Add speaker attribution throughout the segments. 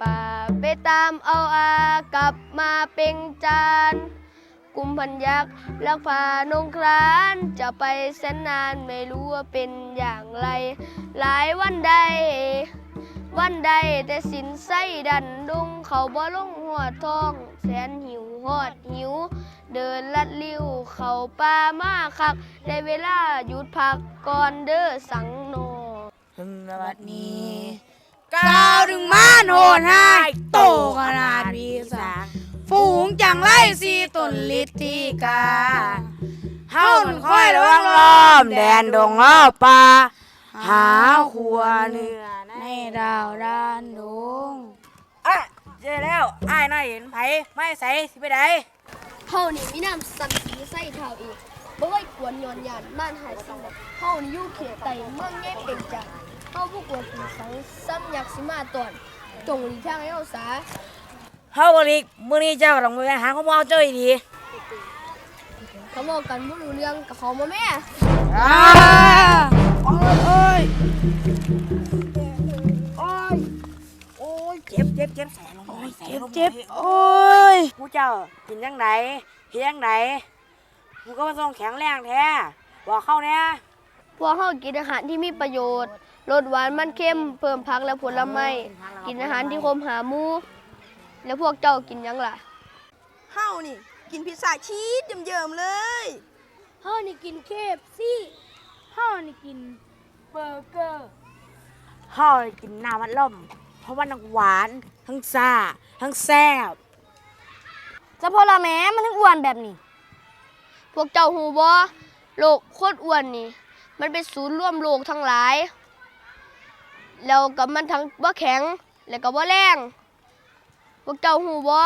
Speaker 1: ป่าไปตามเอาอากลับมาเป็นจานกุมพันยักษ์ลักพานงครานจะไปแสนนานไม่รู้ว่าเป็นอย่างไร หลายวันใด วันใดแต่สินไส้ดันดุงเขาบ่ลงหัวท้อง แสนหิวหอดหิว เดินลัดลิ้วเขาป่ามาคักได้เวลาหยุดพักก่อนเด้อสังโน
Speaker 2: ถึงบัดนี้
Speaker 3: ก้าวถึงมานโนนให้โตขนาดวีสาฝูงจังไล่สีต้นลิทธิกาเฮามันค่อยระวังล้อม แดนดงล้อป่าหาขัวเนื้อในดาวด้านดงอะเจอแล้วอ้ายน่าเห็นไผไม่ใส่สิไปไหน
Speaker 1: เฮานี่มีน้ำสังสีใส่เท้าอีกบ่ไว้กวนย้อนยานบ้านหายสังเฮานี่อยู่เขตไตเมืองใหญ่เป็นจัง เฮาผู้กวนผีสังซ้ำยักษ์สิมาตอนจงหลีกทางให้เฮาซา
Speaker 3: เฮาบ่ลีกมื้อนี้เจ้าต้องไปหาข้าวเมาเจ้าอีดี
Speaker 1: เขาบอกกันบ่รู้เรื่องกับเขามาแม่
Speaker 3: อ่าโอ้ยโอ้ยโอ้ยโอ้ยเจ็บเจ็บเจ็บแสลงไปแสลงไป
Speaker 2: เจ็บโอ้ยผู้เจ้ากินยังไงเฮียงไหนมึงก็มาส่งแข็งแรงแท้บอกเข้าเนี่ย
Speaker 1: พวกเฮากินอาหารที่มีประโยชน์ ลดหวานมันเค็มเพิ่มผักและผลไม้กินอาหารที่คมหาหมู่แล้วพวกเจ้ากินหยังล่ะ
Speaker 4: เฮานี่ กินพิซซ่าชีสเยิ้มๆเลย
Speaker 1: เฮานี่กินเคฟซี่
Speaker 3: เฮานี่กินเบอร์เกอร์
Speaker 2: เฮากินน้ำมันล่ม เพราะว่านังหวานทั้งซ่าทั้งแซ่บ
Speaker 3: จะพอละแม่มันถึงอ้วนแบบนี้
Speaker 1: พวกเจ้าหูบ่โลกโคตรอ้วนนี่ มันเป็นศูนย์รวมโลกทั้งหลาย แล้วกับมันทั้งบ่แข็ง แล้วก็บ่แรงพวกเจ้าหูบ่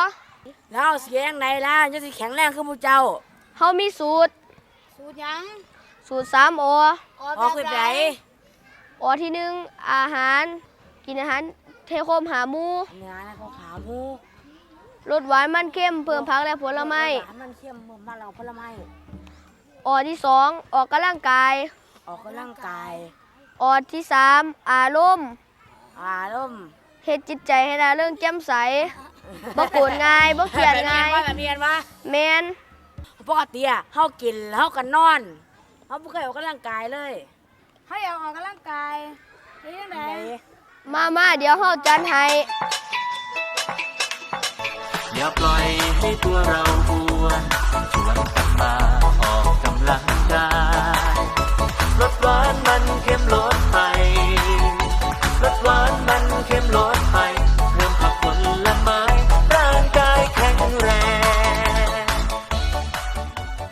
Speaker 2: แล้วเสียยังไงล่ะจะสิแข็งแรงขึ้นผู้เจ้า
Speaker 1: เฮามีสูตร
Speaker 3: สูตรยัง
Speaker 1: สูตร3อ
Speaker 2: ออกคือไหน
Speaker 1: ออที่หนึ่งอาหาร กินอาหารเทโคมหาหมู
Speaker 2: เนื้อนะเขาขาวมู
Speaker 1: ลดหวานมันเค็มเพิ่มผักและผลไม้
Speaker 2: หวานมันเค็มเหมือนมะเราผลไม้
Speaker 1: ออที่สองออกกำลังกาย
Speaker 2: ออกกำลังกาย
Speaker 1: ออที่สามอารมณ์
Speaker 2: อารมณ์
Speaker 1: เฮ็ดจิตใจให้น่าเรื่องแจ่มใสบ่โกรธง่ายบ่เครียดง่าย
Speaker 2: แบบเรียนวะ
Speaker 1: แม่น
Speaker 2: ปกติอะเฮากินแล้วเฮาก็นอนเฮาบ่เคยออกกำลังกายเลย
Speaker 3: ให้เอาออกกำลังกายนี่ยังไง
Speaker 2: ไหน
Speaker 1: มามาเดี๋ยวเฮาจัดให้
Speaker 5: อย่าปล่อยให้ตัวเราอ้วนชวนกันมาานมันเค็มลดไปลดหวานมันเค็มลดไปเพิ่มผักผลไม้ร่างกายแข็งแรง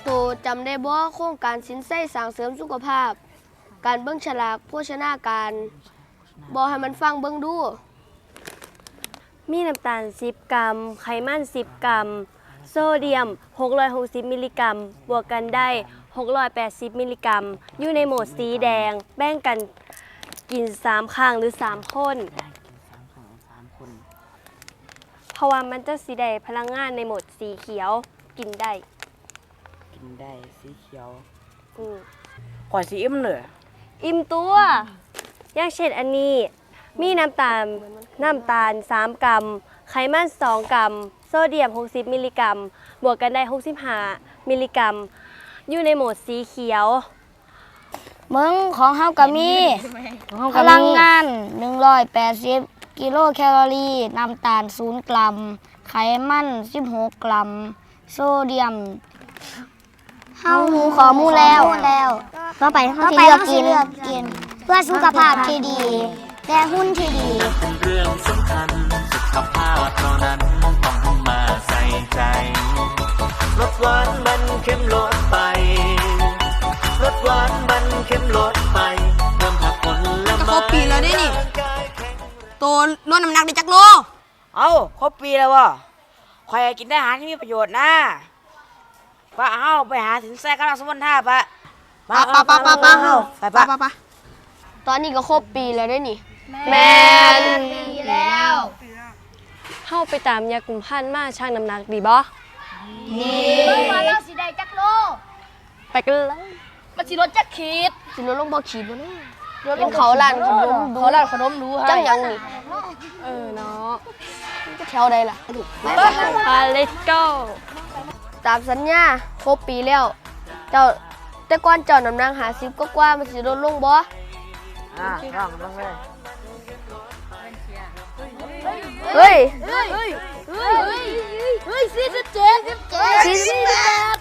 Speaker 1: โตจำได้บ่โครงการสินไส้สร้างเสริมสุขภาพ การเบิ่งฉลากโภชนาการบ่ให้มันฟังเบิ่งดู
Speaker 6: มีน้ำตาล 10 กรัม ไขมัน 10 กรัม โซเดียม 660 มิลลิกรัม บวกกันได้ 680 มิลลิกรัม อยู่ในโหมดสีแดง แบ่งกันกิน3ครั้งหรือ3คนเพราะว่ามันจะสีได้พลังงานในโหมดสีเขียวกินได้
Speaker 2: กินได้สีเขียว
Speaker 6: อืม
Speaker 2: ข่อยสีอิ่มเลย
Speaker 6: อิ่มตัว อย่างเช่นอันนี้ มีน้ำตาลน้ำตาล 3 กรัม ไขมัน 2 กรัม โซเดียม 60 มิลลิกรัม บวกกันได้ 65 มิลลิกรัม อยู่ในโหมดสีเขียว
Speaker 7: มึงของเฮาก็มี พลังงาน 180 กิโลแคลอรี่ น้ำตาล 0 กรัม ไขมัน 16 กรัม โซเดียมเฮาหูขอมูแล้วแล้วต่อไปเฮาสิเลือกกินเพื่อสุขภาพที่ดี และหุ่นที่ดี
Speaker 5: ท่านั้นต้องมาใส่ใจลดหวานมันเค็มลดไปลดหวานมันเค็มลดไปเพิ่มผักผลไม้
Speaker 4: ก็ครบปีแล้วเด้นี่
Speaker 5: ร่างกายแข็งแรง
Speaker 4: โตลดน้ำหนักได้จักโล
Speaker 2: เอ้าครบปีแล้ววะข่อยกินได้อาหารที่มีประโยชน์นะป้าเฮาไปหาสินแซ่กำลังสมบูรณ์ท่าปะ
Speaker 4: ปะปะปะปะปะ
Speaker 2: เฮาไป
Speaker 4: ปะ
Speaker 2: ปะ
Speaker 4: ปะปะ
Speaker 1: ตอนนี้ก็ครบปีแล้วเด้นี่
Speaker 6: แม่น
Speaker 1: ปีแล้ว
Speaker 6: เข้าไปตามยากลุ่มพันธุ์มาช่างน้ำหนักดีบ่
Speaker 1: เบิ่งว่าเราสิได้จักโล
Speaker 6: ไปกันเลย
Speaker 1: มันสิลดจักขีดสิลดลงบ่ขีดบ่นี่เป็นเขาล้านขนมดูเขาล้านขนมดูจังหยังนี่เออเนาะจะแถวใดล่ะถูก
Speaker 6: พาเลตโก้
Speaker 1: ตามสัญญาครบปีแล้ว เจ้าแต่ก่อนเจ้าน้ำหนักหาสิบก็กว่ามันสิลดลงบ่
Speaker 2: อ่าลองลองเลย
Speaker 1: เฮ้ย
Speaker 7: เฮ้ยสี่สิบเจ็ดสิบเจ็ด
Speaker 1: สี่สิบแป
Speaker 5: ด